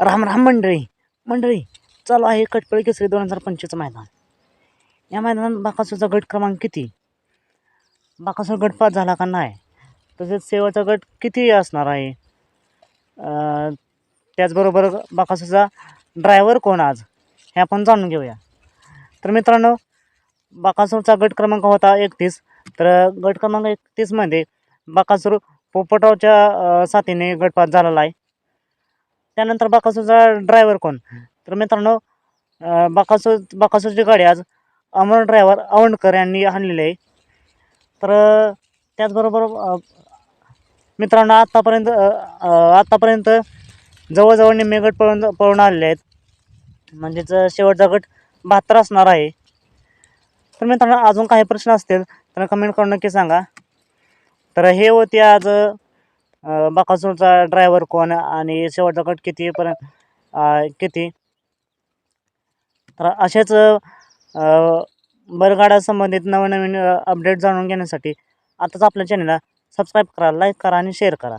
राम राम मंडळी. मंडळी चालू आहे कटपळी केसरी दोन हजार पंचवीसचं मैदान. या मैदानात बाकासूरचा गट क्रमांक किती? बाकासूर गट पास झाला का नाही? तसेच सेवाचा गट किती असणार आहे? त्याचबरोबर बाकासूरचा ड्रायव्हर कोण आज? हे आपण जाणून घेऊया. तर मित्रांनो बाकासूरचा गट क्रमांक होता एकतीस. तर गट क्रमांक एकतीसमध्ये बाकासूर पोपटरावच्या साथीने गटपात झालेला आहे. त्यानंतर बाकासूरचा ड्रायव्हर कोण? तर मित्रांनो बाकासूर बाकासूरची गाडी आज अमर ड्रायव्हर अवंडकर यांनी आणलेली आहे. तर त्याचबरोबर मित्रांनो आत्तापर्यंत आत्तापर्यंत जवळजवळ निम्मे गट पळून पळून आलेले आहेत. म्हणजेच शेवटचा गट बहात्तर असणार आहे. तर मित्रांनो अजून काही प्रश्न असतील तर कमेंट करून नक्की सांगा. तर हे होते आज बकासूरचा ड्रायव्हर कोण आणि शेवटचा गट किती पर्यंत किती? तर असेच बरगाड्यासंबंधित संबंधित नवनवीन अपडेट जाणून घेण्यासाठी आताच आपल्या चॅनलला सबस्क्राईब करा लाईक करा आणि शेअर करा.